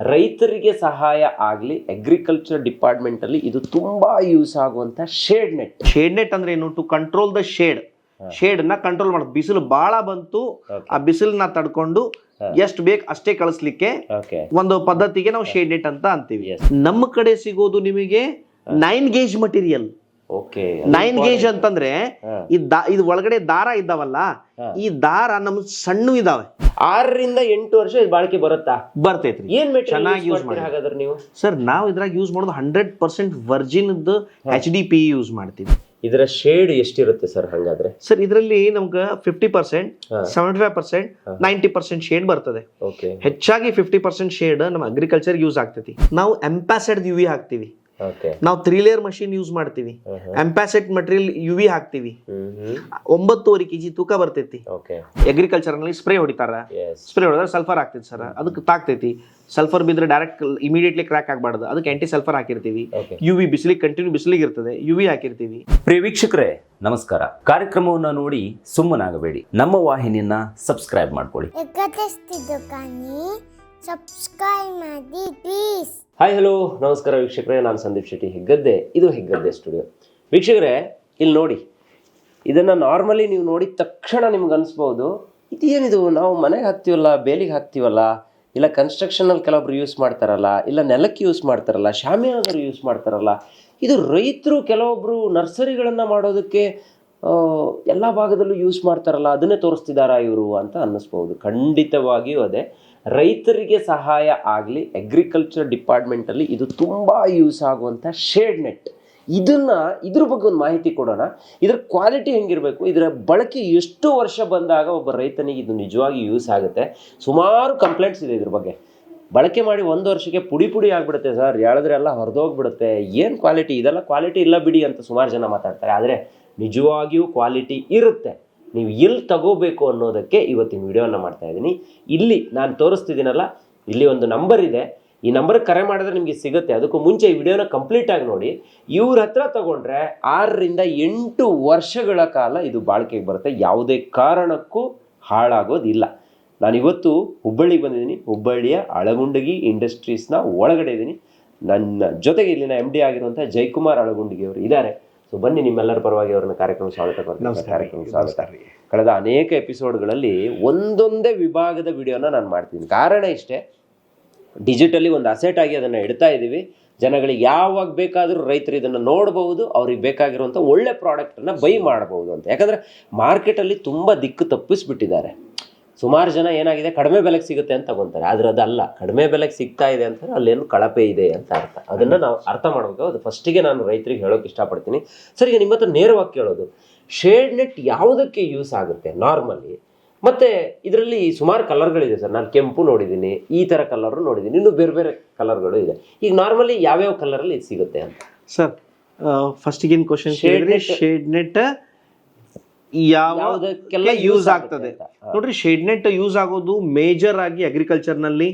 ರೈತರಿಗೆ ಸಹಾಯ ಆಗಲಿ ಅಗ್ರಿಕಲ್ಚರ್ ಡಿಪಾರ್ಟ್ಮೆಂಟ್ ಅಲ್ಲಿ ಇದು ತುಂಬಾ ಯೂಸ್ ಆಗುವಂಥ ಶೇಡ್ ನೆಟ್ ಶೇಡ್ ನೆಟ್ ಅಂದ್ರೆ ಏನು? ಟು ಕಂಟ್ರೋಲ್ ದ ಶೇಡ್ ಶೇಡ್ನ ಕಂಟ್ರೋಲ್ ಮಾಡೋದು. ಬಿಸಿಲು ಬಹಳ ಬಂತು ಆ ಬಿಸಿಲನ್ನ ತಡ್ಕೊಂಡು ಎಷ್ಟು ಬೇಕು ಅಷ್ಟೇ ಕಳಿಸ್ಲಿಕ್ಕೆ ಒಂದು ಪದ್ಧತಿಗೆ ನಾವು ಶೇಡ್ ನೆಟ್ ಅಂತ ಅಂತೀವಿ. ನಮ್ಮ ಕಡೆ ಸಿಗೋದು ನಿಮಗೆ nine gauge material nine gauge ಅಂತಂದ್ರೆ. ಈ ದಾ ಇದು ಒಳಗಡೆ ದಾರ ಇದ್ದಾವಲ್ಲ ಈ ದಾರ ನಮ್ ಸಣ್ಣ ಇದಾವೆ. ಆರರಿಂದ ಎಂಟು ವರ್ಷ ಇದು ಬಾಳಿಕೆ ಬರುತ್ತಾ? ಬರ್ತೈತ್ರಿ. ಏನ್ ಚೆನ್ನಾಗಿ ಯೂಸ್ ಮಾಡಿ ಹಾಗಾದ್ರೆ ನೀವು? ಸರ್ ನಾವು ಇದ್ರಾಗ ಯೂಸ್ ಮಾಡೋದು hundred percent virgin H D P use ಮಾಡ್ತೀವಿ. ಇದರ ಶೇಡ್ ಎಷ್ಟಿರುತ್ತೆ ಸರ್ ಹಾಗಾದ್ರೆ? ಸರ್ ಇದರಲ್ಲಿ ನಮ್ಗೆ fifty percent. Seventy five percent ninety percent shade ಬರ್ತದೆ. ಹೆಚ್ಚಾಗಿ ಫಿಫ್ಟಿ ಪರ್ಸೆಂಟ್ ಶೇಡ್ ನಮ್ಮ ಅಗ್ರಿಕಲ್ಚರ್ ಯೂಸ್ ಆಗ್ತೈತಿ. ನಾವು ಎಂಪಾಸೆಡ್ ಯು ವಿ ಹಾಕ್ತಿವಿ. ನಾವು ತ್ರೀ ಲೇಯರ್ ಮಷಿನ್ ಯೂಸ್ ಮಾಡ್ತೀವಿ. ಎಂಪಾಸೆಟ್ ಮಟೀರಿಯಲ್ ಯು ವಿ ಹಾಕ್ತಿವಿ. ಒಂಬತ್ತುವರೆ ಕೆಜಿ ತೂಕ ಬರ್ತೈತಿ. ಓಕೆ ಅಗ್ರಿಕಲ್ಚರ್ನಲ್ಲಿ ಸ್ಪ್ರೇ ಹೊಡಿತಾರ. ಎಸ್ ಸ್ಪ್ರೇ ಹೊಡೆದ್ರೆ ಸಲ್ಫರ್ ಆಗ್ತೈತಿ ಸರ್ ಅದಕ್ಕೆ ತಾಕ್ತೈತಿ. ಸಲ್ಫರ್ ಬಿದ್ರೆ ಡೈರೆಕ್ಟ್ ಇಮಿಡಿಯೇಟ್ಲಿ ಕ್ರ್ಯಾಕ್ ಆಗಬಾರ್ದು. ಅದಕ್ಕೆ ಆಂಟಿ ಸಲ್ಫರ್ ಹಾಕಿರ್ತೀವಿ ಯು ವಿ ಬಿಸಿಲಿಗೆ ಕಂಟಿನ್ಯೂ ಬಿಸಿಲಿಗೆ ಇರ್ತದೆ. ಯು ವಿ ಹಾಕಿರ್ತೀವಿ. ಪ್ರಿಯ ವೀಕ್ಷಕರೇ ನಮಸ್ಕಾರ. ಕಾರ್ಯಕ್ರಮವನ್ನು ನೋಡಿ ಸುಮ್ಮನಾಗಬೇಡಿ. ನಮ್ಮ ವಾಹಿನಿಯನ್ನ ಸಬ್ಸ್ಕ್ರೈಬ್ ಮಾಡ್ಕೊಳ್ಳಿ. ಸಬ್ಸ್ಕ್ರೈಬ್ ಮಾಡಿ ಪ್ಲೀಸ್ ಹಾಯ್ ಹಲೋ ನಮಸ್ಕಾರ ವೀಕ್ಷಕರೇ, ನಾನು ಸಂದೀಪ್ ಶೆಟ್ಟಿ, ಹೆಗ್ಗದ್ದೆ. ಇದು ಹೆಗ್ಗದ್ದೆ ಸ್ಟುಡಿಯೋ. ವೀಕ್ಷಕರೇ, ಇಲ್ಲಿ ನೋಡಿ. ಇದನ್ನು ನಾರ್ಮಲಿ ನೀವು ನೋಡಿದ ತಕ್ಷಣ ನಿಮ್ಗೆ ಅನಿಸ್ಬೋದು, ಇದೇನಿದು, ನಾವು ಮನೆಗೆ ಹಾಕ್ತೀವಲ್ಲ, ಬೇಲಿಗೆ ಹಾಕ್ತೀವಲ್ಲ, ಇಲ್ಲ ಕನ್ಸ್ಟ್ರಕ್ಷನಲ್ಲಿ ಕೆಲವೊಬ್ರು ಯೂಸ್ ಮಾಡ್ತಾರಲ್ಲ, ಇಲ್ಲ ನೆಲಕ್ಕೆ ಯೂಸ್ ಮಾಡ್ತಾರಲ್ಲ ಶಾಮಿಯಾನರು ಯೂಸ್ ಮಾಡ್ತಾರಲ್ಲ, ಇದು ರೈತರು ಕೆಲವೊಬ್ಬರು ನರ್ಸರಿಗಳನ್ನು ಮಾಡೋದಕ್ಕೆ ಎಲ್ಲ ಭಾಗದಲ್ಲೂ ಯೂಸ್ ಮಾಡ್ತಾರಲ್ಲ, ಅದನ್ನೇ ತೋರಿಸ್ತಿದ್ದಾರಾ ಇವರು ಅಂತ ಅನ್ನಿಸ್ಬೋದು. ಖಂಡಿತವಾಗಿಯೂ ಅದೇ. ರೈತರಿಗೆ ಸಹಾಯ ಆಗಲಿ ಅಗ್ರಿಕಲ್ಚರ್ ಡಿಪಾರ್ಟ್ಮೆಂಟಲ್ಲಿ ಇದು ತುಂಬ ಯೂಸ್ ಆಗುವಂಥ ಶೇಡ್ ನೆಟ್ ಇದನ್ನು, ಇದ್ರ ಬಗ್ಗೆ ಒಂದು ಮಾಹಿತಿ ಕೊಡೋಣ. ಇದರ ಕ್ವಾಲಿಟಿ ಹೆಂಗಿರಬೇಕು? ಇದರ ಬಳಕೆ ಎಷ್ಟು ವರ್ಷ ಬಂದಾಗ ಒಬ್ಬ ರೈತನಿಗೆ ಇದು ನಿಜವಾಗಿ ಯೂಸ್ ಆಗುತ್ತೆ? ಸುಮಾರು ಕಂಪ್ಲೇಂಟ್ಸ್ ಇದೆ ಇದ್ರ ಬಗ್ಗೆ. ಬಳಕೆ ಮಾಡಿ ಒಂದು ವರ್ಷಕ್ಕೆ ಪುಡಿ ಪುಡಿ ಆಗಿಬಿಡುತ್ತೆ ಸರ್ ಎಳೆದ್ರೆ ಎಲ್ಲ ಹೊರದೋಗ್ಬಿಡುತ್ತೆ. ಏನು ಕ್ವಾಲಿಟಿ ಇದೆಲ್ಲ ಕ್ವಾಲಿಟಿ ಇಲ್ಲ ಬಿಡಿ ಅಂತ ಸುಮಾರು ಜನ ಮಾತಾಡ್ತಾರೆ. ಆದರೆ ನಿಜವಾಗಿಯೂ ಕ್ವಾಲಿಟಿ ಇರುತ್ತೆ. ನೀವು ಎಲ್ಲಿ ತಗೋಬೇಕು ಅನ್ನೋದಕ್ಕೆ ಇವತ್ತಿನ ವಿಡಿಯೋನ ಮಾಡ್ತಾ ಇದ್ದೀನಿ. ಇಲ್ಲಿ ನಾನು ತೋರಿಸ್ತಿದ್ದೀನಲ್ಲ, ಇಲ್ಲಿ ಒಂದು ನಂಬರ್ ಇದೆ. ಈ ನಂಬರ್ಗೆ ಕರೆ ಮಾಡಿದ್ರೆ ನಿಮಗೆ ಸಿಗುತ್ತೆ. ಅದಕ್ಕೂ ಮುಂಚೆ ಈ ವಿಡಿಯೋನ ಕಂಪ್ಲೀಟ್ ಆಗಿ ನೋಡಿ. ಇವ್ರ ಹತ್ರ ತಗೊಂಡ್ರೆ ಆರರಿಂದ ಎಂಟು ವರ್ಷಗಳ ಕಾಲ ಇದು ಬಾಳಿಕೆಗೆ ಬರುತ್ತೆ. ಯಾವುದೇ ಕಾರಣಕ್ಕೂ ಹಾಳಾಗೋದಿಲ್ಲ. ನಾನು ಇವತ್ತು ಹುಬ್ಬಳ್ಳಿಗೆ ಬಂದಿದ್ದೀನಿ. ಹುಬ್ಬಳ್ಳಿಯ ಅಳಗುಂಡಗಿ ಇಂಡಸ್ಟ್ರೀಸ್ನ ಒಳಗಡೆ ಇದ್ದೀನಿ. ನನ್ನ ಜೊತೆಗೆ ಇಲ್ಲಿನ ಎಂ ಡಿ ಆಗಿರುವಂಥ ಜಯಕುಮಾರ್ ಅಳಗುಂಡಗಿ ಅವರು ಇದ್ದಾರೆ. ಸೊ ಬನ್ನಿ ನಿಮ್ಮೆಲ್ಲರ ಪರವಾಗಿ ಅವ್ರನ್ನ ಕಾರ್ಯಕ್ರಮ ಸ್ವಾಗತ. ಕಾರ್ಯಕ್ರಮ ಸ್ವಾಗತ. ಕಳೆದ ಅನೇಕ ಎಪಿಸೋಡ್ಗಳಲ್ಲಿ ಒಂದೊಂದೇ ವಿಭಾಗದ ವಿಡಿಯೋನ ನಾನು ಮಾಡ್ತೀನಿ ಕಾರಣ ಇಷ್ಟೇ ಡಿಜಿಟಲಿ ಒಂದು ಅಸೆಟ್ ಆಗಿ ಅದನ್ನು ಇಡ್ತಾ ಇದ್ದೀವಿ ಜನಗಳಿಗೆ ಯಾವಾಗ ಬೇಕಾದರೂ ರೈತರು ಇದನ್ನು ನೋಡಬಹುದು ಅವ್ರಿಗೆ ಬೇಕಾಗಿರುವಂಥ ಒಳ್ಳೆ ಪ್ರಾಡಕ್ಟನ್ನು ಬೈ ಮಾಡಬಹುದು ಅಂತ. ಯಾಕಂದರೆ ಮಾರ್ಕೆಟಲ್ಲಿ ತುಂಬ ದಿಕ್ಕು ತಪ್ಪಿಸ್ಬಿಟ್ಟಿದ್ದಾರೆ. ಸುಮಾರು ಜನ ಏನಾಗಿದೆ ಕಡಿಮೆ ಬೆಲೆಗೆ ಸಿಗುತ್ತೆ ಅಂತ ತಗೊಂತಾರೆ. ಆದ್ರೆ ಅದಲ್ಲ. ಕಡಿಮೆ ಬೆಲೆಗೆ ಸಿಗ್ತಾ ಇದೆ ಅಂತ ಅಲ್ಲೇನು ಕಳಪೆ ಇದೆ ಅಂತ ಅರ್ಥ. ಅದನ್ನು ನಾವು ಅರ್ಥ ಮಾಡಬೇಕು. ಅದು ಫಸ್ಟಿಗೆ ನಾನು ರೈತರಿಗೆ ಹೇಳೋಕೆ ಇಷ್ಟಪಡ್ತೀನಿ. ಸರ್ ಈಗ ನಿಮ್ಮ ಹತ್ರ ನೇರವಾಗಿ ಕೇಳೋದು. ಶೇಡ್ ನೆಟ್ ಯಾವುದಕ್ಕೆ ಯೂಸ್ ಆಗುತ್ತೆ ನಾರ್ಮಲಿ ಮತ್ತೆ ಇದರಲ್ಲಿ ಸುಮಾರು ಕಲರ್ಗಳಿದೆ ಸರ್. ನಾನು ಕೆಂಪು ನೋಡಿದ್ದೀನಿ ಈ ಥರ ಕಲರು ನೋಡಿದ್ದೀನಿ ಇನ್ನು ಬೇರೆ ಬೇರೆ ಕಲರ್ಗಳು ಇದೆ. ಈಗ ನಾರ್ಮಲಿ ಯಾವ್ಯಾವ ಕಲರಲ್ಲಿ ಇದು ಸಿಗುತ್ತೆ ಅಂತ? ಸರ್ ಫಸ್ಟಿಗಿನ ಕ್ವಶನ್ ಶೇಡ್ ನೆಟ್ ಯಾವುದಕ್ಕೆಲ್ಲ ಯೂಸ್ ಆಗ್ತದೆ? ನೋಡ್ರಿ ಶೇಡ್ ನೆಟ್ ಯೂಸ್ ಆಗೋದು ಮೇಜರ್ ಆಗಿ ಅಗ್ರಿಕಲ್ಚರ್ನಲ್ಲಿ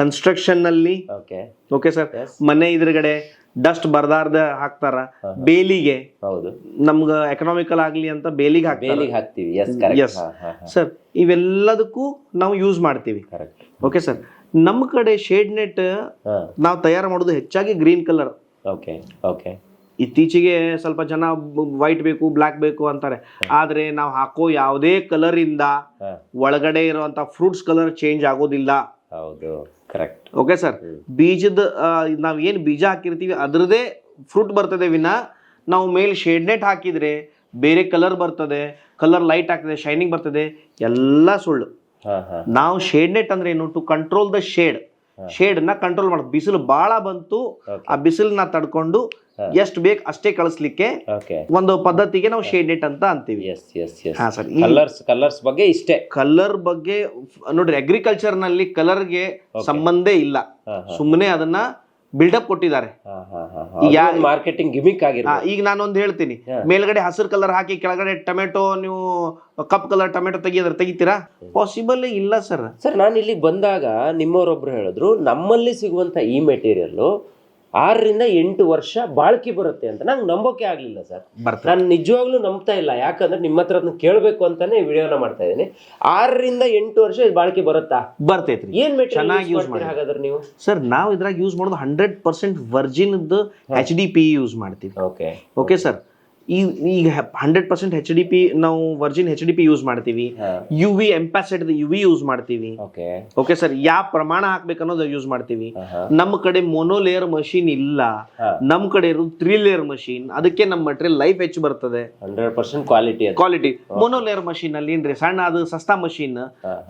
ಕನ್ಸ್ಟ್ರಕ್ಷನ್ನಲ್ಲಿ. Okay sir. ಮನೆ ಎದುರುಗಡೆ ಡಸ್ಟ್ ಬರ್ದಾರ್ದ ಹಾಕ್ತಾರ ಬೇಲಿಗೆ. ಹೌದು. ನಮ್ಗ ಎಕನಾಮಿಕಲ್ ಆಗ್ಲಿ ಅಂತ ಬೇಲಿಗೆ ಹಾಕ್ತೀವಿ. ಸರ್ ಇವೆಲ್ಲದಕ್ಕೂ ನಾವು ಯೂಸ್ ಮಾಡ್ತೀವಿ. ಕರೆಕ್ಟ್ ಓಕೆ ಸರ್ ನಮ್ಮ ಕಡೆ ಶೇಡ್ ನೆಟ್ ನಾವು ತಯಾರು ಮಾಡೋದು ಹೆಚ್ಚಾಗಿ ಗ್ರೀನ್ ಕಲರ್ ಓಕೆ ಓಕೆ ಇತ್ತೀಚೆಗೆ ಸ್ವಲ್ಪ ಜನ ವೈಟ್ ಬೇಕು ಬ್ಲ್ಯಾಕ್ ಬೇಕು ಅಂತಾರೆ. ಆದ್ರೆ ನಾವು ಹಾಕೋ ಯಾವುದೇ ಕಲರಿಂದ ಒಳಗಡೆ ಇರುವಂತ ಫ್ರೂಟ್ಸ್ ಕಲರ್ ಚೇಂಜ್ ಆಗೋದಿಲ್ಲ. ಹೌದು ಕರೆಕ್ಟ್ ಓಕೆ ಸರ್ ಬೀಜದ ನಾವ್ ಏನ್ ಬೀಜ ಹಾಕಿರ್ತೀವಿ ಅದ್ರದೇ ಫ್ರೂಟ್ ಬರ್ತದೆ ವಿನ ನಾವು ಮೇಲೆ ಶೇಡ್ ನೆಟ್ ಹಾಕಿದ್ರೆ ಬೇರೆ ಕಲರ್ ಬರ್ತದೆ ಕಲರ್ ಲೈಟ್ ಆಗ್ತದೆ ಶೈನಿಂಗ್ ಬರ್ತದೆ ಎಲ್ಲ ಸುಳ್ಳು. ನಾವು ಶೇಡ್ ನೆಟ್ ಅಂದ್ರೆ ಏನು? ಟು ಕಂಟ್ರೋಲ್ ದ ಶೇಡ್ ಶೇಡ್ನ ಕಂಟ್ರೋಲ್ ಮಾಡೋದು ಬಿಸಿಲು ಬಹಳ ಬಂತು ಆ ಬಿಸಿಲನ್ನ ತಡ್ಕೊಂಡು ಎಷ್ಟು ಬೇಕು ಅಷ್ಟೇ ಕಳಿಸ್ಲಿಕ್ಕೆ ಒಂದು ಪದ್ಧತಿಗೆ ನಾವು ಶೇಡ್ ನೆಟ್ ಅಂತ ಅಂತೀವಿ. ಕಲರ್ಸ್ ಕಲರ್ಸ್ ಬಗ್ಗೆ ಇಷ್ಟೇ. ಕಲರ್ ಬಗ್ಗೆ ನೋಡ್ರಿ ಅಗ್ರಿಕಲ್ಚರ್ನಲ್ಲಿ ಕಲರ್ಗೆ ಸಂಬಂಧ ಇಲ್ಲ. ಸುಮ್ಮನೆ ಅದನ್ನ ಬಿಲ್ಡಪ್ ಕೊಟ್ಟಿದ್ದಾರೆ. ಮಾರ್ಕೆಟಿಂಗ್ ಗಿಮಿಕ್ ಈಗ ನಾನೊಂದು ಹೇಳ್ತೀನಿ. ಮೇಲ್ಗಡೆ ಹಸಿರು ಕಲರ್ ಹಾಕಿ ಕೆಳಗಡೆ ಟೊಮೆಟೊ ನೀವು ಕಪ್ ಕಲರ್ ಟೊಮೆಟೊ ತೆಗಿಯೋದ್ರೆ ತೆಗಿತೀರಾ? ಪಾಸಿಬಲ್ ಇಲ್ಲ ಸರ್. ಸರ್ ನಾನು ಇಲ್ಲಿ ಬಂದಾಗ ನಿಮ್ಮವರೊಬ್ರು ಹೇಳಿದ್ರು ನಮ್ಮಲ್ಲಿ ಸಿಗುವಂತ ಈ ಮೆಟೀರಿಯಲ್ಲು ಆರರಿಂದ ಎಂಟು ವರ್ಷ ಬಾಳ್ಕಿ ಬರುತ್ತೆ ಅಂತ. ನಂಗೆ ನಂಬೋಕೆ ಆಗ್ಲಿಲ್ಲ ಸರ್. ನಾನು ನಿಜವಾಗ್ಲೂ ನಂಬ್ತಾ ಇಲ್ಲ. ಯಾಕಂದ್ರೆ ನಿಮ್ಮ ಹತ್ರ ಅದನ್ನ ಕೇಳಬೇಕು ಅಂತಾನೆ ವಿಡಿಯೋನ ಮಾಡ್ತಾ ಇದ್ದೀನಿ. ಆರರಿಂದ ಎಂಟು ವರ್ಷ ಇದು ಬಾಳ್ಕೆ ಬರುತ್ತಾ? ಬರ್ತೈತ್ರಿ ಏನ್ ಚೆನ್ನಾಗಿ ಯೂಸ್ ಮಾಡಿ ಹಾಗಾದ್ರೆ ನೀವು? ಸರ್ ನಾವು ಇದ್ರಾಗ ಯೂಸ್ ಮಾಡೋದು hundred percent virgin H D P use ಮಾಡ್ತೀವಿ. ಓಕೆ ಓಕೆ ಸರ್ ಈ ಈಗ hundred percent H D P ನಾವು virgin H D P use ಮಾಡ್ತೀವಿ. U V embossed U V use ಮಾಡ್ತೀವಿ. ಓಕೆ ಸರ್ ಯಾವ ಪ್ರಮಾಣ ಹಾಕ್ಬೇಕು ಅನ್ನೋದು ಯೂಸ್ ಮಾಡ್ತೀವಿ. ನಮ್ಮ ಕಡೆ ಮೊನೋಲೇಯರ್ ಮಷೀನ್ ಇಲ್ಲ. ನಮ್ಮ ಕಡೆ ಇರೋದು ತ್ರೀ ಲೇಯರ್ ಮಷೀನ್ ಅದಕ್ಕೆ ನಮ್ಮ ಮಟೀರಿಯಲ್ ಲೈಫ್ ಹೆಚ್ಚು ಬರ್ತದೆ. Hundred percent quality quality quality monolayer machine ಅಲ್ಲಿ ಏನ್ರಿ ಸಣ್ಣ ಅದು ಸಸ್ತಾ ಮಷೀನ್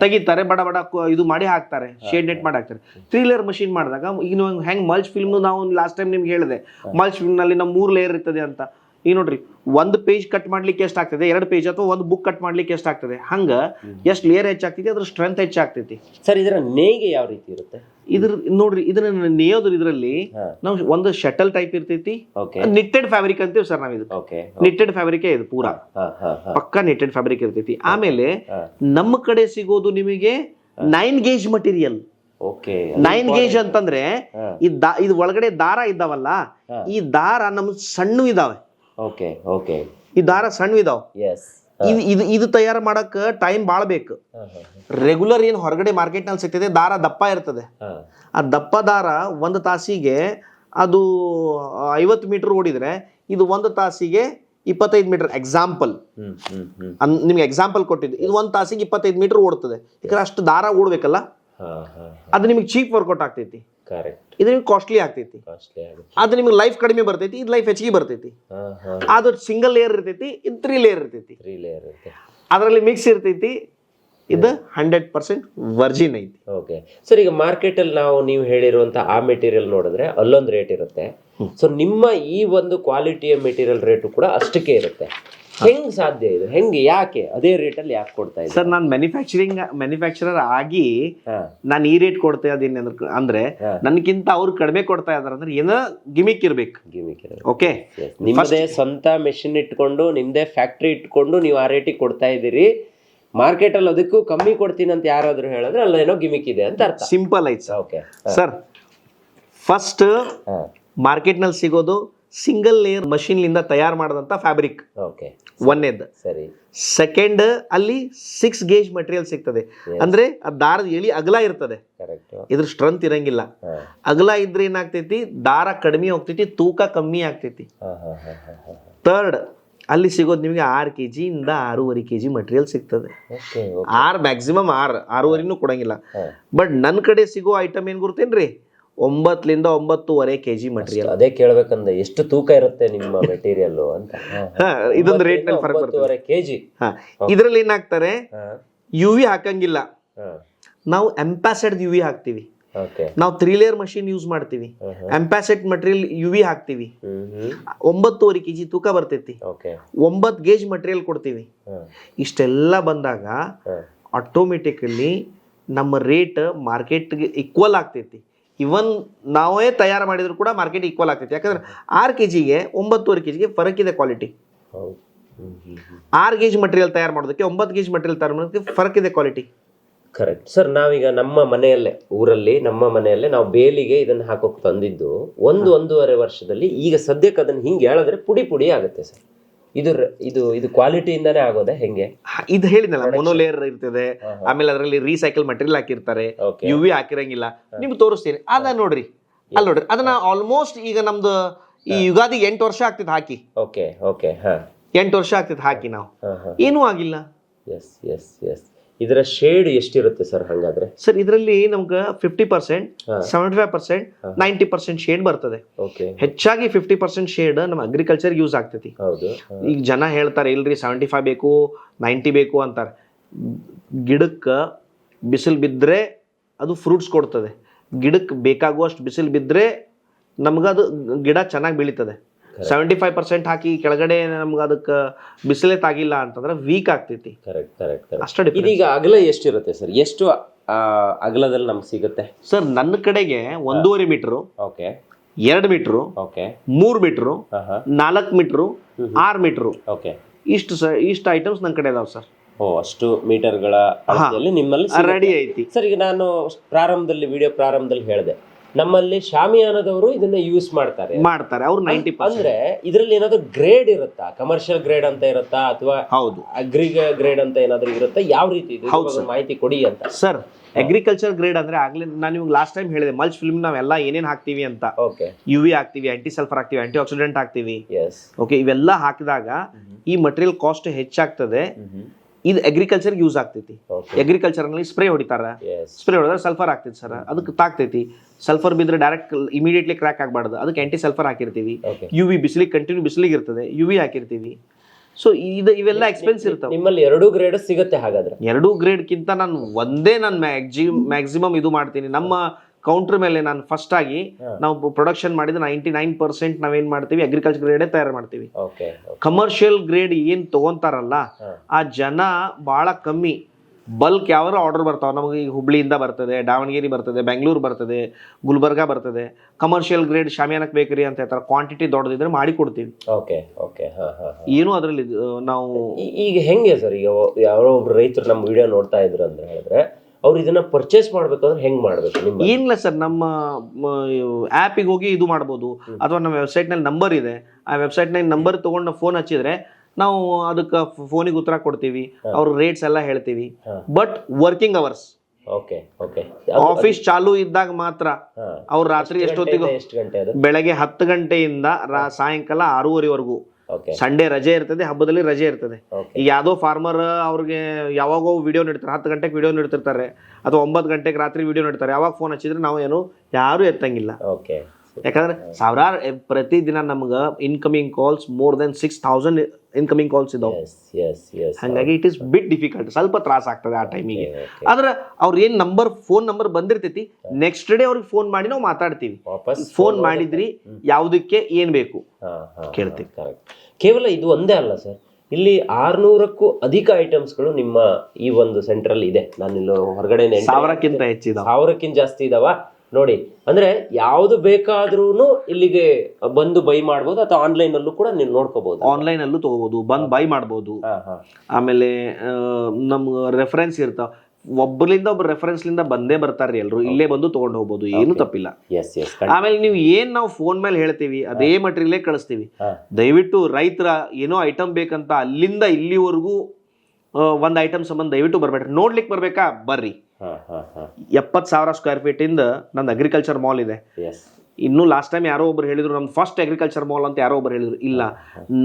ತೆಗಿತಾರೆ ಬಡ ಬಡ ಇದು ಮಾಡಿ ಹಾಕ್ತಾರೆ ಶೇಡ್ ನೆಟ್ ಮಾಡಿ ಹಾಕ್ತಾರೆ. ತ್ರೀ ಲೇಯರ್ ಮಷೀನ್ ಮಾಡಿದಾಗ ಈಗ ಹೆಂಗ್ ಮಲ್ಚ್ ಫಿಲ್ಮ್ ನಾವು ಲಾಸ್ಟ್ ಟೈಮ್ ನಿಮ್ಗೆ ಹೇಳಿದೆ. ಮಲ್ಚ್ ಫಿಲ್ಮ್ನಲ್ಲಿ ನಮ್ಮ ಮೂರ್ ಲೇಯರ್ ಇರ್ತದೆ ಅಂತ. ಈಗ ನೋಡ್ರಿ ಒಂದು ಪೇಜ್ ಕಟ್ ಮಾಡ್ಲಿಕ್ಕೆ ಎಷ್ಟು ಆಗ್ತದೆ ಎರಡು ಪೇಜ್ ಅಥವಾ ಒಂದು ಬುಕ್ ಕಟ್ ಮಾಡ್ಲಿಕ್ಕೆ ಎಷ್ಟು ಆಗ್ತದೆ ಹಂಗ ಎಷ್ಟು ಲೇಯರ್ ಹೆಚ್ಚಾಗ್ತೈತಿ ಅದ್ರ ಸ್ಟ್ರೆಂತ್ ಹೆಚ್ಚಾಗ್ತೈತಿ. ಸರ್ ಇದರ ನೇಯ್ಗೆ ಯಾವ ರೀತಿ ಇರುತ್ತೆ? ಇದ್ರ ನೋಡ್ರಿ ಇದನ್ನ ನೇಯೋದ್ರ ಇದರಲ್ಲಿ ನಾವು ಒಂದು ಶಟಲ್ ಟೈಪ್ ಇರ್ತೈತಿ. ನಿಟ್ಟೆಡ್ ಫ್ಯಾಬ್ರಿಕ್ ಅಂತೀವಿ ಸರ್ ನಾವ್ ಇದು. ನಿಟ್ಟೆಡ್ ಫ್ಯಾಬ್ರಿಕ್ ಇದು ಪೂರಾ. ಪಕ್ಕ ನಿಟ್ಟೆಡ್ ಫ್ಯಾಬ್ರಿಕ್ ಇರ್ತೈತಿ. ಆಮೇಲೆ ನಮ್ಮ ಕಡೆ ಸಿಗೋದು ನಿಮಗೆ nine gauge material okay nine gauge ಅಂತಂದ್ರೆ. ಈ ಇದು ಒಳಗಡೆ ದಾರ ಇದ್ದಾವಲ್ಲ ಈ ದಾರ ನಮ್ ಸಣ್ಣ ಇದಾವೆ. ಓಕೆ ಓಕೆ ಈ ದಾರ ಸಣ್ಣ ಇದಾವ. ಎಸ್ ಇದು ಇದು ಇದು ತಯಾರು ಮಾಡಕ್ ಟೈಮ್ ಭಾಳ ಬೇಕು. ರೆಗ್ಯುಲರ್ ಏನು ಹೊರಗಡೆ ಮಾರ್ಕೆಟ್ನಲ್ಲಿ ಸಿಗ್ತದೆ ದಾರ ದಪ್ಪ ಇರ್ತದೆ. ಆ ದಪ್ಪ ದಾರ ಒಂದು ತಾಸಿಗೆ ಅದು ಐವತ್ತು ಮೀಟರ್ ಓಡಿದ್ರೆ ಇದು ಒಂದು ತಾಸಿಗೆ ಇಪ್ಪತ್ತೈದು ಮೀಟರ್ ಎಕ್ಸಾಂಪಲ್ ನಿಮ್ಗೆ ಎಕ್ಸಾಂಪಲ್ ಕೊಟ್ಟಿದ್ದು. ಇದು ಒಂದು ತಾಸಿಗೆ ಇಪ್ಪತ್ತೈದು ಮೀಟರ್ ಓಡ್ತದೆ. ಯಾಕಂದ್ರೆ ಅಷ್ಟು ದಾರ ಓಡಬೇಕಲ್ಲ? ಅದು ನಿಮಗೆ ಚೀಪ್ ವರ್ಕೌಟ್ ಆಗ್ತೈತಿ. ಕರೆಕ್ಟ್ ಇದು ನಿಮ್ಗೆ ಕಾಸ್ಟ್ಲಿ ಆಗ್ತೈತಿ. ಕಾಸ್ಟ್ಲಿ ಆಗುತ್ತೆ. ಅದು ನಿಮ್ಗೆ ಲೈಫ್ ಕಡಿಮೆ ಬರ್ತೈತಿ ಇದು ಲೈಫ್ ಹೆಚ್ಚಿಗೆ ಬರ್ತೈತಿ. ಹಾ ಹಾ. ಅದು ಸಿಂಗಲ್ ಲೇಯರ್ ಇರ್ತೈತಿ ಇದು ತ್ರೀ ಲೇಯರ್ ಇರ್ತೈತಿ. ತ್ರೀ ಲೇಯರ್ ಇರುತ್ತೆ. ಅದರಲ್ಲಿ ಮಿಕ್ಸ್ ಇರ್ತೈತಿ ಇದು ಹಂಡ್ರೆಡ್ ಪರ್ಸೆಂಟ್ ವರ್ಜಿನ್ ಐತಿ. ಓಕೆ ಸರ್ ಈಗ ಮಾರ್ಕೆಟ್ ಅಲ್ಲಿ ನಾವು ನೀವು ಹೇಳಿರುವಂತ ಆ ಮೆಟೀರಿಯಲ್ ನೋಡಿದ್ರೆ ಅಲ್ಲೊಂದು ರೇಟ್ ಇರುತ್ತೆ. ಸೊ ನಿಮ್ಮ ಈ ಒಂದು ಕ್ವಾಲಿಟಿಯ ಮೆಟೀರಿಯಲ್ ರೇಟು ಕೂಡ ಅಷ್ಟಕ್ಕೆ ಇರುತ್ತೆ. ಹೆಂಗ್ ಸಾಧ್ಯ ಇದು? ಹೆಂಗೆ ಯಾಕೆ? ಅದೇ ರೇಟಲ್ಲಿ ಯಾಕೆ ಕೊಡ್ತಾ ಇದ್ದಾರೆ? ಸರ್ ನಾನು ಮ್ಯಾನುಫ್ಯಾಕ್ಚರಿಂಗ್ ಮ್ಯಾನುಫ್ಯಾಕ್ಚರರ್ ಆಗಿ ನಾನು ಈ ರೇಟ್ ಕೊಡ್ತಾ ಇದ್ದೀನಿ ಅಂದ್ರೆ. ನನ್ಗಿಂತ ಅವ್ರು ಕಡಿಮೆ ಕೊಡ್ತಾ ಇದಾರೆ ಅಂದ್ರೆ ಏನೋ ಗಿಮಿಕ್ ಇರ್ಬೇಕು. ಗಿಮಿಕ್ ಓಕೆ ನಿಮ್ಮದೇ ಸ್ವಂತ ಮೆಷಿನ್ ಇಟ್ಕೊಂಡು ನಿಮ್ದೇ ಫ್ಯಾಕ್ಟ್ರಿ ಇಟ್ಕೊಂಡು ನೀವು ಆ ರೇಟಿಗೆ ಕೊಡ್ತಾ ಇದ್ದೀರಿ. ಮಾರ್ಕೆಟ್ ಅಲ್ಲಿ ಅದಕ್ಕೂ ಕಮ್ಮಿ ಕೊಡ್ತೀನಿ ಅಂತ ಯಾರಾದ್ರೂ ಹೇಳಿದ್ರೆ ಅಲ್ಲ ಏನೋ ಗಿಮಿಕ್ ಇದೆ ಅಂತ ಅರ್ಥ. ಸಿಂಪಲ್ ಐತ್ ಓಕೆ ಸರ್ ಫಸ್ಟ್ ಮಾರ್ಕೆಟ್ನಲ್ಲಿ ಸಿಗೋದು ಸಿಂಗಲ್ ಲೇಯರ್ ಮಷೀನ್ಲಿಂದ ತಯಾರು ಮಾಡಿದಂಥ ಫ್ಯಾಬ್ರಿಕ್. ಓಕೆ. ಒಂದೇದ್ದು ಸರಿ. ಸೆಕೆಂಡ್ ಅಲ್ಲಿ ಸಿಕ್ಸ್ ಗೇಜ್ ಮಟೀರಿಯಲ್ ಸಿಗ್ತದೆ. ಅಂದ್ರೆ ಆ ದಾರದ ಎಳಿ ಅಗಲ ಇರ್ತದೆ. ಇದ್ರ ಸ್ಟ್ರೆಂತ್ ಇರಂಗಿಲ್ಲ. ಅಗಲ ಇದ್ರೆ ಏನಾಗ್ತೈತಿ? ದಾರ ಕಡಿಮೆ ಹೋಗ್ತೈತಿ ತೂಕ ಕಮ್ಮಿ ಆಗ್ತೈತಿ. ಥರ್ಡ್ ಅಲ್ಲಿ ಸಿಗೋದು ನಿಮಗೆ ಆರು ಕೆ ಇಂದ ಆರೂವರೆ ಕೆ ಜಿ ಮಟೀರಿಯಲ್ ಸಿಗ್ತದೆ ಆರು ಮ್ಯಾಕ್ಸಿಮಮ್ ಆರು ಆರೂವರೆನೂ ಕೊಡಂಗಿಲ್ಲ. ಬಟ್ ನನ್ನ ಕಡೆ ಸಿಗೋ ಐಟಮ್ ಏನು ಗುರ್ತೇನ್ರಿ? ಒಂಬತ್ತರಿಂದ ಒಂಬತ್ತುವರೆ ಕೆ ಜಿ ಮಟೀರಿಯಲ್ ಅದೇ ಕೇಳ್ಬೇಕಂದ್ರೆ ಎಷ್ಟು ತೂಕ ಇರುತ್ತೆ ನಿಮ್ಮ ಮೆಟೀರಿಯಲ್ ಅಂತ? ಇದೊಂದು ರೇಟ್ನಲ್ಲಿ ಫರಕ್ ಬರ್ತದೆ. ಕೆಜಿ. ಇದರಲ್ಲಿ ಏನಾಗ್ತಾರೆ? ಯು ವಿ ಹಾಕಂಗಿಲ್ಲ. ನಾವು ಎಂಪಾಸೆಡ್ ಯು ವಿ ಹಾಕ್ತಿವಿ. ನಾವು ತ್ರೀ ಲೇಯರ್ ಮಷೀನ್ ಯೂಸ್ ಮಾಡ್ತೀವಿ. ಎಂಪಾಸೆಟ್ ಮಟೀರಿಯಲ್ ಯು ವಿ ಹಾಕ್ತಿವಿ. ಒಂಬತ್ತೂವರೆ ಕೆ ಜಿ ತೂಕ ಬರ್ತೈತಿ. ಒಂಬತ್ತು ಗೇಜ್ ಮಟೀರಿಯಲ್ ಕೊಡ್ತೀವಿ. ಇಷ್ಟೆಲ್ಲ ಬಂದಾಗ ಆಟೋಮೆಟಿಕಲಿ ನಮ್ಮ ರೇಟ್ ಮಾರ್ಕೆಟ್ಗೆ ಈಕ್ವಲ್ ಆಗ್ತೈತಿ. ಇವನ್ ನಾವೇ ತಯಾರು ಮಾಡಿದ್ರು ಕೂಡ ಮಾರ್ಕೆಟ್ ಈಕ್ವಲ್ ಆಗ್ತೈತಿ. ಯಾಕಂದ್ರೆ ಆರು ಕೆ ಜಿಗೆ ಒಂಬತ್ತುವರೆ ಕೆ ಜಿಗೆ ಇದೆ ಕ್ವಾಲಿಟಿ ಹೌದು. ಕೆ ಜಿ ಆರು ಮಟೀರಿಯಲ್ ತಯಾರು ಮಾಡೋದಕ್ಕೆ ಒಂಬತ್ತು ಗೇಜ್ ಮಟೀರಿಯಲ್ ತಯಾರು ಮಾಡೋದಕ್ಕೆ ಇದೆ ಕ್ವಾಲಿಟಿ ಕರೆಕ್ಟ್ ಸರ್ ನಾವೀಗ ನಮ್ಮ ಮನೆಯಲ್ಲೇ ಊರಲ್ಲಿ ನಮ್ಮ ಮನೆಯಲ್ಲೇ ನಾವು ಬೇಲಿಗೆ ಇದನ್ನು ಹಾಕೋಕ್ಕೆ ತಂದಿದ್ದು ಒಂದು ಒಂದೂವರೆ ವರ್ಷದಲ್ಲಿ ಈಗ ಸದ್ಯಕ್ಕೆ ಅದನ್ನು ಹಿಂಗೆ ಹೇಳಿದ್ರೆ ಪುಡಿ ಪುಡಿ ಆಗುತ್ತೆ ಸರ್ ಇದು ಇದು ಇದು ಕ್ವಾಲಿಟಿಯಿಂದಾನೇ ಆಗೋದೆ ಹೆಂಗೆ? ಇದು ಹೇಳಿದ್ನಲ್ಲ ಮೊನೋಲೇಯರ್ ಇರ್ತದೆ ಆಮೇಲೆ ಅದರಲ್ಲಿ ರೀಸೈಕಲ್ ಮಟೀರಿಯಲ್ ಹಾಕಿರ್ತಾರೆ ಯು ವಿ ಹಾಕಿರಂಗಿಲ್ಲ ನಿಮ್ಗೆ ತೋರಿಸ್ತೀನಿ. ಅದ ನೋಡ್ರಿ ಅಲ್ಲಿ ನೋಡ್ರಿ. ಅದನ್ನ ಆಲ್ಮೋಸ್ಟ್ ಈಗ ನಮ್ದು ಈ ಯುಗಾದಿ ಎಂಟು ವರ್ಷ ಆಗ್ತಿತ್ತು ಹಾಕಿ. ಓಕೆ ಓಕೆ ಎಂಟು ವರ್ಷ ಆಗ್ತಿತ್ತು ಹಾಕಿ ನಾವು. ಏನೂ ಆಗಿಲ್ಲ. ಎಸ್ ಎಸ್ ಎಸ್ ಇದರ ಶೇಡ್ ಎಷ್ಟಿರುತ್ತೆ ಸರ್ ಹಂಗಾದ್ರೆ? ಸರ್ ಇದರಲ್ಲಿ ನಮ್ಗೆ fifty percent. Seventy five percent ninety percent shade ಬರ್ತದೆ. ಓಕೆ ಹೆಚ್ಚಾಗಿ ಫಿಫ್ಟಿ ಪರ್ಸೆಂಟ್ ಶೇಡ್ ನಮ್ಮ ಅಗ್ರಿಕಲ್ಚರ್ ಯೂಸ್ ಆಗ್ತೈತಿ. ಈಗ ಜನ ಹೇಳ್ತಾರೆ ಇಲ್ರಿ ಸೆವೆಂಟಿ ಫೈವ್ ಬೇಕು ನೈಂಟಿ ಬೇಕು ಅಂತಾರೆ. ಗಿಡಕ್ಕೆ ಬಿಸಿಲು ಬಿದ್ದರೆ ಅದು ಫ್ರೂಟ್ಸ್ ಕೊಡ್ತದೆ. ಗಿಡಕ್ಕೆ ಬೇಕಾಗುವಷ್ಟು ಬಿಸಿಲು ಬಿದ್ದರೆ ನಮ್ಗೆ ಅದು ಗಿಡ ಚೆನ್ನಾಗಿ ಬೆಳೀತದೆ. ಸೆವೆಂಟಿ ಫೈವ್ ಪರ್ಸೆಂಟ್ ಹಾಕಿ ಕೆಳಗಡೆ ನಮ್ಗೆ ಅದಕ್ಕೆ ಬಿಸಿಲೇ ತಾಗಿಲ್ಲ ಅಂತಂದ್ರೆ ವೀಕ್ ಆಗ್ತೈತಿ. ಕರೆಕ್ಟ್ ಕರೆಕ್ಟ್ ಅಷ್ಟೇ difference. ಇದೀಗ ಅಗಲ ಎಷ್ಟಿರುತ್ತೆ ಸರ್? ಎಷ್ಟು ಆ, ಅಗಲದಲ್ಲಿ ನಮ್ಗೆ ಸಿಗುತ್ತೆ? ಸರ್ ನನ್ನ ಕಡೆಗೆ ಒಂದೂವರೆ ಮೀಟ್ರು ಓಕೆ ಎರಡು ಮೀಟ್ರು ಓಕೆ ಮೂರು ಮೀಟ್ರು ಹಾ ಹಾ ನಾಲ್ಕು ಮೀಟ್ರು ಆರು ಮೀಟ್ರು. ಓಕೆ ಇಷ್ಟು ಸರ್ ಇಷ್ಟು ಐಟಮ್ಸ್ ನನ್ನ ಕಡೆ ಇದಾವೆ ಸರ್. ಓ ಅಷ್ಟು ಮೀಟರ್ಗಳ ಅಳತೆಯಲ್ಲಿ ನಿಮ್ಮಲ್ಲಿ ರೆಡಿ ಐತಿ. ಸರ್ ಈಗ ನಾನು ಪ್ರಾರಂಭದಲ್ಲಿ ವಿಡಿಯೋ ಪ್ರಾರಂಭದಲ್ಲಿ ಹೇಳಿದೆ. ನಮ್ಮಲ್ಲಿ ಶಾಮಿಯಾನದವರು ಇದನ್ನ ಯೂಸ್ ಮಾಡ್ತಾರೆ. ಮಾಡ್ತಾರೆ ಅವ್ರು ನೈಂಟಿ ಅಂದ್ರೆ ಇದ್ರಲ್ಲಿ ಏನಾದ್ರು ಗ್ರೇಡ್ ಇರುತ್ತಾ? ಕಮರ್ಷಿಯಲ್ ಗ್ರೇಡ್ ಅಂತ ಇರುತ್ತಾ? ಅಥವಾ ಹೌದು. ಅಗ್ರಿ ಗ್ರೇಡ್ ಅಂತ ಏನಾದ್ರು ಇರುತ್ತಾ? ಯಾವ ರೀತಿ ಇದು? ಹೌದು ಇದ್ರ ಮಾಹಿತಿ ಕೊಡಿ ಅಂತ. ಸರ್ ಅಗ್ರಿಕಲ್ಚರ್ ಗ್ರೇಡ್ ಅಂದ್ರೆ ಆಗ್ಲಿ ನಾನು ನಿಮ್ಗೆ ಲಾಸ್ಟ್ ಟೈಮ್ ಹೇಳಿದೆ ಮಲ್ಚ್ ಫಿಲ್ಮ್ ನಾವೆಲ್ಲ ಏನೇನ್ ಹಾಕ್ತಿವಿ ಅಂತ. ಓಕೆ ಯು ವಿ ಹಾಕ್ತಿವಿ ಆಂಟಿ ಸಲ್ಫರ್ ಹಾಕ್ತಿವಿ ಆಂಟಿ ಆಕ್ಸಿಡೆಂಟ್ ಹಾಕ್ತಿವಿ. ಎಸ್ ಓಕೆ ಇವೆಲ್ಲ ಹಾಕಿದಾಗ ಈ ಮಟೀರಿಯಲ್ ಕಾಸ್ಟ್ ಹೆಚ್ಚಾಗ್ತದೆ. ಇದು ಅಗ್ರಿಕಲ್ಚರ್ ಯೂಸ್ ಆಗ್ತೈತಿ. ಓಕೆ ಅಗ್ರಿಕಲ್ಚರ್ನಲ್ಲಿ ಸ್ಪ್ರೇ ಹೊಡಿತಾರ. ಸ್ಪ್ರೇ ಹೊಡೆದ್ರೆ ಸಲ್ಫರ್ ಆಗ್ತೈತಿ ಸರ್ ಅದಕ್ಕೆ ತಾಕ್ತೈತಿ ಸಲ್ಫರ್ ಬಿದ್ರೆ ಡೈರೆಕ್ಟ್ ಇಮಿಡಿಯೇಟ್ಲಿ ಕ್ರ್ಯಾಕ್ ಆಗಬಾರ್ದು. ಅದಕ್ಕೆ ಆಂಟಿ ಸಲ್ಫರ್ ಹಾಕಿರ್ತೀವಿ ಯು ವಿ ಬಿಸಿಲಿಗೆ ಕಂಟಿನ್ಯೂ ಬಿಸಿಲಿಗೆ ಇರ್ತದೆ. ಯು ವಿ ಹಾಕಿರ್ತೀವಿ. ಸೊ ಇದು ಇವೆಲ್ಲ ಎಕ್ಸ್ಪೆನ್ಸ್ ಇರ್ತವೆ. ನಿಮ್ಮಲ್ಲಿ ಎರಡು ಗ್ರೇಡ್ ಸಿಗುತ್ತೆ ಹಾಗಾದ್ರೆ. ಎರಡೂ ಗ್ರೇಡ್ಗಿಂತ ನಾನು ಒಂದೇ ನಾನು ಮ್ಯಾಕ್ಸಿ ಮ್ಯಾಕ್ಸಿಮಮ್ ಇದು ಮಾಡ್ತೀನಿ. ನಮ್ಮ ಕೌಂಟರ್ ಮೇಲೆ ನಾನು ಫಸ್ಟ್ ಆಗಿ ನಾವು ಪ್ರೊಡಕ್ಷನ್ ಮಾಡಿದ ನೈಂಟಿ ನೈನ್ ಪರ್ಸೆಂಟ್ ನಾವೇನ್ ಮಾಡ್ತೀವಿ? ಅಗ್ರಿಕಲ್ಚರ್ ಗ್ರೇಡೇ ತಯಾರು ಮಾಡ್ತೀವಿ. ಓಕೆ ಕಮರ್ಷಿಯಲ್ ಗ್ರೇಡ್ ಏನ್ ತಗೊಂತಾರಲ್ಲ ಆ ಜನ ಬಹಳ ಕಮ್ಮಿ. ಬಲ್ಕ್ ಯಾವ ಆರ್ಡರ್ ಬರ್ತಾವ. ನಮಗೆ ಈಗ ಹುಬ್ಳಿಯಿಂದ ಬರ್ತದೆ ದಾವಣಗೆರೆ ಬರ್ತದೆ ಬೆಂಗಳೂರು ಬರ್ತದೆ ಗುಲ್ಬರ್ಗ ಬರ್ತದೆ. ಕಮರ್ಷಿಯಲ್ ಗ್ರೇಡ್ ಶಾಮಿಯಾನಕ್ ಬೇಕರಿ ಅಂತ ಹೇಳ್ತಾರೆ. ಕ್ವಾಂಟಿಟಿ ದೊಡ್ಡದಿದ್ರೆ ಮಾಡಿ ಕೊಡ್ತೀವಿ. Okay okay. ಏನು ಅದರಲ್ಲಿ ನಾವು ಈಗ ಹೆಂಗೆ ಸರ್? ಈಗ ಯಾರೋ ಒಬ್ರು ರೈತರು ನಮ್ಮ ವಿಡಿಯೋ ನೋಡ್ತಾ ಇದ್ರು ಅಂತ ಹೇಳಿದ್ರೆ ಅವ್ರು ಇದನ್ನ ಪರ್ಚೇಸ್ ಮಾಡ್ಬೇಕಂದ್ರೆ ಹೆಂಗ್ ಮಾಡ್ಬೇಕು ನಿಮ್ಮ ಏನಿಲ್ಲ ಸರ್ ನಮ್ಮ ಆ್ಯಪಿಗೆ ಹೋಗಿ ಇದು ಮಾಡ್ಬೋದು. ಅಥವಾ ನಮ್ಮ ವೆಬ್ಸೈಟ್ನಲ್ಲಿ ನಂಬರ್ ಇದೆ. ಆ ವೆಬ್ಸೈಟ್ನಲ್ಲಿ ನಂಬರ್ ತೊಗೊಂಡು ಫೋನ್ ಹಚ್ಚಿದ್ರೆ ನಾವು ಅದಕ್ಕೆ ಫೋನಿಗೆ ಉತ್ತರ ಕೊಡ್ತೀವಿ. ಅವ್ರ ರೇಟ್ಸ್ ಎಲ್ಲ ಹೇಳ್ತೀವಿ. But working hours okay okay office ಚಾಲು ಇದ್ದಾಗ ಮಾತ್ರ. ಅವ್ರು ರಾತ್ರಿ ಎಷ್ಟೊತ್ತಿಗೂ ಬೆಳಗ್ಗೆ ಹತ್ತು ಗಂಟೆಯಿಂದ ಸಾಯಂಕಾಲ ಆರೂವರೆವರೆಗೂ. ಸಂಡೇ ರಜೆ ಇರ್ತದೆ ಹಬ್ಬದಲ್ಲಿ ರಜೆ ಇರ್ತದೆ. ಈಗ ಯಾವುದೋ ಫಾರ್ಮರ್ ಅವ್ರಿಗೆ ಯಾವಾಗೋ ವಿಡಿಯೋ ನೀಡ್ತಾರೆ ಹತ್ತು ಗಂಟೆಗೆ ವಿಡಿಯೋ ನೀಡ್ತಿರ್ತಾರೆ ಅಥವಾ ಒಂಬತ್ತು ಗಂಟೆಗೆ ರಾತ್ರಿ ವಿಡಿಯೋ ನೀಡ್ತಾರೆ ಯಾವಾಗ ಫೋನ್ ಹಚ್ಚಿದ್ರೆ ನಾವು ಏನು ಯಾರು ಎತ್ತಂಗಿಲ್ಲ. ಓಕೆ ಯಾಕಂದ್ರೆ ಸಾವಿರಾರು ಪ್ರತಿದಿನ ನಮ್ಗೆ incoming calls more than six thousand incoming calls ಇದಾವೆ. ಹಂಗಾಗಿ ಇಟ್ ಇಸ್ ಬಿಟ್ ಡಿಫಿಕಲ್ಟ್ ಸ್ವಲ್ಪ ತ್ರಾಸ ಆಗ್ತದೆ ಆ ಟೈಮಿಗೆ ಆದ್ರೆ ಅವ್ರ ಏನ್ ನಂಬರ್ ಫೋನ್ ನಂಬರ್ ಬಂದಿರ್ತೈತಿ ನೆಕ್ಸ್ಟ್ ಡೇ ಅವ್ರಿಗೆ ಫೋನ್ ಮಾಡಿ ನಾವು ಮಾತಾಡ್ತೀವಿ. ವಾಪಸ್ ಫೋನ್ ಮಾಡಿದ್ರಿ ಯಾವುದಕ್ಕೆ ಏನ್ ಬೇಕು? ಕೇಳ್ತೀವಿ. ಕರೆಕ್ಟ್ ಕೇವಲ ಇದು ಒಂದೇ ಅಲ್ಲ ಸರ್. ಇಲ್ಲಿ ಆರ್ನೂರಕ್ಕೂ ಅಧಿಕ ಐಟಮ್ಸ್ಗಳು ನಿಮ್ಮ ಈ ಒಂದು ಸೆಂಟ್ರಲ್ಲಿ ಇದೆ. ನಾನು ಇಲ್ಲಿ ಹೊರಗಡೆ ಸಾವಿರಕ್ಕಿಂತ ಹೆಚ್ಚಿದ ಸಾವಿರಕ್ಕಿಂತ ಜಾಸ್ತಿ ಇದಾವ. ನೋಡಿ ಅಂದ್ರೆ ಯಾವ್ದು ಬೇಕಾದ್ರೂ ಇಲ್ಲಿಗೆ ಬಂದು ಬೈ ಮಾಡ್ಬೋದು ಅಥವಾ ಆನ್ಲೈನ್ ಅಲ್ಲೂ ಕೂಡ ನೀವು ನೋಡ್ಕೋಬಹುದು ಆನ್ಲೈನ್ ಅಲ್ಲೂ ತಗೋಬಹುದು ಬಂದು ಬೈ ಮಾಡ್ಬೋದು. ಆಮೇಲೆ ನಮ್ಮ ರೆಫರೆನ್ಸ್ ಇರ್ತಾವ. ಒಬ್ಬರಿಂದ ಒಬ್ಬ ರೆಫರೆನ್ಸ್ ಲಿಂದ ಬಂದೇ ಬರ್ತಾರ್ರಿ ಎಲ್ರು. ಇಲ್ಲೇ ಬಂದು ತಗೊಂಡು ಹೋಗ್ಬೋದು. ಏನು ತಪ್ಪಿಲ್ಲ. ಆಮೇಲೆ ನೀವು ಏನ್ ನಾವು ಫೋನ್ ಮೇಲೆ ಹೇಳ್ತೀವಿ ಅದೇ ಮಟೀರಿಯಲೇ ಕಳಿಸ್ತೀವಿ. ದಯವಿಟ್ಟು ರೈತರ ಏನೋ ಐಟಮ್ ಬೇಕಂತ ಅಲ್ಲಿಂದ ಇಲ್ಲಿವರೆಗೂ ಒಂದು ಐಟಮ್ ಸಂಬಂಧ ದಯವಿಟ್ಟು ಬರ್ಬೇಡ್ರಿ. ನೋಡ್ಲಿಕ್ಕೆ ಬರ್ಬೇಕಾ? ಬರ್ರಿ. ಎಪ್ಪತ್ತು ಸಾವಿರ ಸ್ಕ್ವೇರ್ ಫೀಟ್ ಇಂದ ನಂದು ಅಗ್ರಿಕಲ್ಚರ್ ಮಾಲ್ ಇದೆ. ಇನ್ನೂ ಲಾಸ್ಟ್ ಟೈಮ್ ಯಾರೋ ಒಬ್ರು ಹೇಳಿದ್ರು ನಮ್ದು ಫಸ್ಟ್ ಅಗ್ರಿಕಲ್ಚರ್ ಮಾಲ್ ಅಂತ ಯಾರೋ ಒಬ್ರು ಹೇಳಿದ್ರು ಇಲ್ಲ.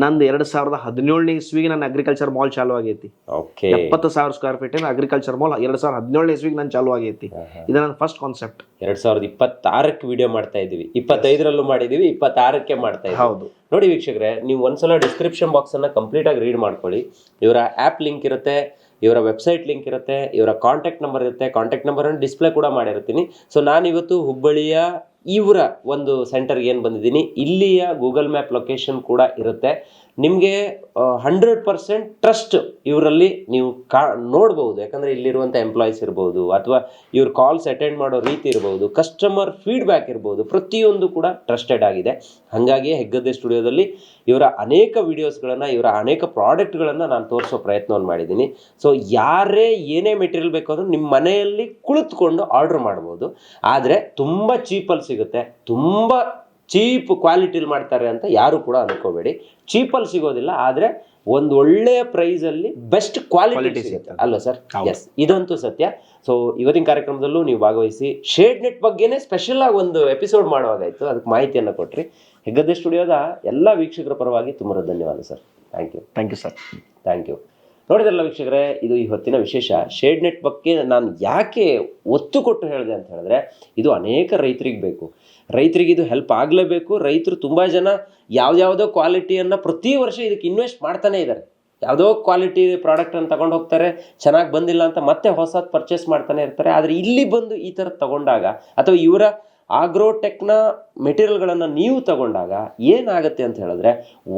ನಂದು ಎರಡು ಸಾವಿರದ ಹದಿನೇಳನೇ ಇಸ್ವಿಗೆ ನನ್ನ ಅಗ್ರಿಕಲ್ಚರ್ ಮಾಲ್ ಚಾಲು ಆಗೈತಿ. ಓಕೆ ಎಪ್ಪತ್ತು ಸಾವಿರ ಸ್ಕ್ವೇರ್ ಫೀಟ್ ಅಗ್ರಿಕಲ್ಚರ್ ಮಾಲ್ ಎರಡು ಸಾವಿರದ ಹದಿನೇಳನೇ ಇಸ್ವಿಗೆ ನಾನು ಚಾಲು ಆಗೈತಿ. ಇದು ನನ್ನ ಫಸ್ಟ್ ಕಾನ್ಸೆಪ್ಟ್ ಎರಡ್ ಸಾವಿರದ ಇಪ್ಪತ್ತಾರಕ್ಕೆ ವಿಡಿಯೋ ಮಾಡ್ತಾ ಇದೀವಿ ಇಪ್ಪತ್ತೈದರಲ್ಲೂ ಮಾಡಿದೀವಿ ಇಪ್ಪತ್ತಾರಕ್ಕೆ ಮಾಡ್ತಾ ಇದ್ದೀವಿ. ಹೌದು. ನೋಡಿ ವೀಕ್ಷಕರೇ ನೀವು ಒಂದ್ಸಲ ಡಿಸ್ಕ್ರಿಪ್ಷನ್ ಬಾಕ್ಸ್ ಅನ್ನ ಕಂಪ್ಲೀಟ್ ಆಗಿ ರೀಡ್ ಮಾಡ್ಕೊಳ್ಳಿ. ಇವರ ಆ್ಯಪ್ ಲಿಂಕ್ ಇರುತ್ತೆ. ಇವರ ವೆಬ್ಸೈಟ್ ಲಿಂಕ್ ಇರುತ್ತೆ, ಇವರ ಕಾಂಟ್ಯಾಕ್ಟ್ ನಂಬರ್ ಇರುತ್ತೆ ಕಾಂಟ್ಯಾಕ್ಟ್ ನಂಬರ್ ಅನ್ನು ಡಿಸ್ಪ್ಲೇ ಕೂಡ ಮಾಡಿರ್ತೀನಿ. ಸೊ ನಾನಿವತ್ತು ಹುಬ್ಬಳ್ಳಿಯ ಇವರ ಒಂದು ಸೆಂಟರ್ಗೆ ಏನು ಬಂದಿದ್ದೀನಿ, ಇಲ್ಲಿಯ ಗೂಗಲ್ ಮ್ಯಾಪ್ ಲೊಕೇಶನ್ ಕೂಡ ಇರುತ್ತೆ. ನಿಮಗೆ ಹಂಡ್ರೆಡ್ ಪರ್ಸೆಂಟ್ ಟ್ರಸ್ಟ್ ಇವರಲ್ಲಿ ನೀವು ಕಾ ನೋಡ್ಬೋದು ಯಾಕಂದರೆ ಇಲ್ಲಿರುವಂಥ ಎಂಪ್ಲಾಯೀಸ್ ಇರ್ಬೋದು, ಅಥವಾ ಇವ್ರ ಕಾಲ್ಸ್ ಅಟೆಂಡ್ ಮಾಡೋ ರೀತಿ ಇರ್ಬೋದು ಕಸ್ಟಮರ್ ಫೀಡ್ಬ್ಯಾಕ್ ಇರ್ಬೋದು, ಪ್ರತಿಯೊಂದು ಕೂಡ ಟ್ರಸ್ಟೆಡ್ ಆಗಿದೆ. ಹಾಗಾಗಿ ಹೆಗ್ಗದ್ದೆ ಸ್ಟುಡಿಯೋದಲ್ಲಿ ಇವರ ಅನೇಕ ವಿಡಿಯೋಸ್ಗಳನ್ನು ಇವರ ಅನೇಕ ಪ್ರಾಡಕ್ಟ್ಗಳನ್ನು ನಾನು ತೋರಿಸೋ ಪ್ರಯತ್ನವನ್ನು ಮಾಡಿದ್ದೀನಿ. ಸೊ ಯಾರೇ ಏನೇ ಮೆಟೀರಿಯಲ್ ಬೇಕು ಅಂದ್ರೆ ನಿಮ್ಮ ಮನೆಯಲ್ಲಿ ಕುಳಿತುಕೊಂಡು ಆರ್ಡ್ರ್ ಮಾಡ್ಬೋದು. ಆದರೆ, ತುಂಬ ಚೀಪಲ್ಲಿ ಸಿಗುತ್ತೆ. ತುಂಬ ಚೀಪ್ ಕ್ವಾಲಿಟಿಲಿ ಮಾಡ್ತಾರೆ ಅಂತ ಯಾರು ಕೂಡ ಅನ್ಕೋಬೇಡಿ. ಚೀಪಲ್ಲಿ ಸಿಗೋದಿಲ್ಲ ಆದರೆ ಒಂದು ಒಳ್ಳೆಯ ಪ್ರೈಸಲ್ಲಿ ಬೆಸ್ಟ್ ಕ್ವಾಲಿಟಿ ಸಿಗುತ್ತೆ. ಅಲ್ವಾ ಸರ್. ಎಸ್ ಇದಂತೂ ಸತ್ಯ. ಸೊ ಇವತ್ತಿನ ಕಾರ್ಯಕ್ರಮದಲ್ಲೂ ನೀವು ಭಾಗವಹಿಸಿ ಶೇಡ್ ನೆಟ್ ಬಗ್ಗೆನೇ ಸ್ಪೆಷಲ್ ಆಗಿ ಒಂದು ಎಪಿಸೋಡ್ ಮಾಡುವಾಗಾಯ್ತು. ಅದಕ್ಕೆ ಮಾಹಿತಿಯನ್ನು ಕೊಟ್ರಿ. ಹೆಗ್ಗದ್ದೆ ಸ್ಟುಡಿಯೋದ ಎಲ್ಲ ವೀಕ್ಷಕರ ಪರವಾಗಿ ತುಂಬ ಧನ್ಯವಾದ sir. Thank you thank you sir thank you ನೋಡಿದ್ರಲ್ಲ ವೀಕ್ಷಕರೇ, ಇದು ಈ ಹೊತ್ತಿನ ವಿಶೇಷ. ಶೇಡ್ ನೆಟ್ ಬಗ್ಗೆ ನಾನು ಯಾಕೆ ಒತ್ತು ಕೊಟ್ಟು ಹೇಳಿದೆ ಅಂತ ಹೇಳಿದ್ರೆ, ಇದು ಅನೇಕ ರೈತರಿಗೆ ಬೇಕು. ರೈತರಿಗೆ ಇದು ಹೆಲ್ಪ್ ಆಗಲೇಬೇಕು. ರೈತರು ತುಂಬ ಜನ ಯಾವ್ದಾವುದೋ ಕ್ವಾಲಿಟಿಯನ್ನು ಪ್ರತಿ ವರ್ಷ ಇದಕ್ಕೆ ಇನ್ವೆಸ್ಟ್ ಮಾಡ್ತಾನೆ ಇದ್ದಾರೆ. ಯಾವುದೋ ಕ್ವಾಲಿಟಿ ಪ್ರಾಡಕ್ಟನ್ನು ತಗೊಂಡು ಹೋಗ್ತಾರೆ, ಚೆನ್ನಾಗಿ ಬಂದಿಲ್ಲ ಅಂತ ಮತ್ತೆ ಹೊಸದು ಪರ್ಚೇಸ್ ಮಾಡ್ತಾನೆ ಇರ್ತಾರೆ. ಆದರೆ ಇಲ್ಲಿ ಬಂದು ಈ ಥರ ತಗೊಂಡಾಗ, ಅಥವಾ ಇವರ ಆಗ್ರೋಟೆಕ್ನ ಮೆಟೀರಿಯಲ್ಗಳನ್ನು ನೀವು ತಗೊಂಡಾಗ ಏನಾಗುತ್ತೆ ಅಂತ ಹೇಳಿದ್ರೆ,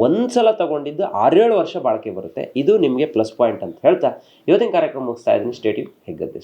ಒಂದ್ಸಲ ತಗೊಂಡಿದ್ದು ಆರೇಳು ವರ್ಷ ಬಾಳಿಕೆ ಬರುತ್ತೆ. ಇದು ನಿಮಗೆ ಪ್ಲಸ್ ಪಾಯಿಂಟ್ ಅಂತ ಹೇಳ್ತಾ, ಇವತ್ತಿನ ಕಾರ್ಯಕ್ರಮ ಮುಗಿಸ್ತಾ ಇದ್ದೀನಿ. ಸ್ಟೇಟಿವ್ ಹೆಗ್ಗದ್ದೆ